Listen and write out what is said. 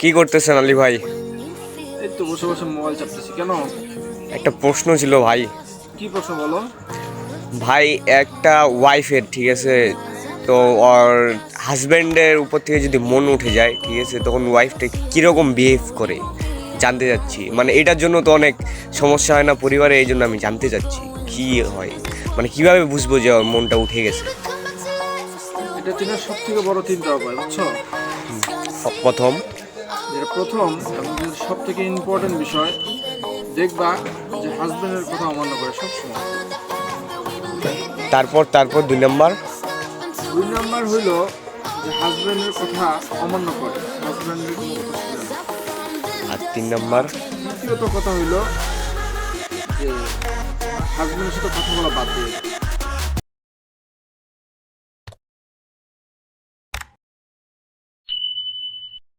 কি করতেছেন আলী ভাই? এই তো বসে বসে মোবাইল চাপতেছি কেন? একটা প্রশ্ন ছিল ভাই। কি প্রশ্ন বলো? ভাই একটা ওয়াইফের ঠিক আছে? তো ওর হাজব্যান্ডের উপর থেকে যদি মন উঠে যায় ঠিক আছে তখন ওয়াইফটা কীরকম বিহেভ করে জানতে চাচ্ছি। মানে এটার জন্য তো অনেক সমস্যা হয় না পরিবারে এই জন্য আমি জানতে চাচ্ছি কি হয়? মানে কীভাবে বুঝব যে ওর মনটা উঠে গেছে? এটা তোমার সব থেকে বড় চিন্তা উপায় বুঝছ? প্রথম। যেটা প্রথম এবং সব থেকে ইম্পর্টেন্ট বিষয় দেখবা যে হাজবেন্ডের কথা অমান্য করে সবসময়। তারপর তারপর দুই নম্বর। দুই নাম্বার হইল যে হাজবেন্ডের কথা অমান্য করে হাজবেন্ডের কোনো কথা আর তিন নম্বর। তৃতীয়ত কথা হইল যে হাজবেন্ডের সাথে কথা বলা বাদ দেয়।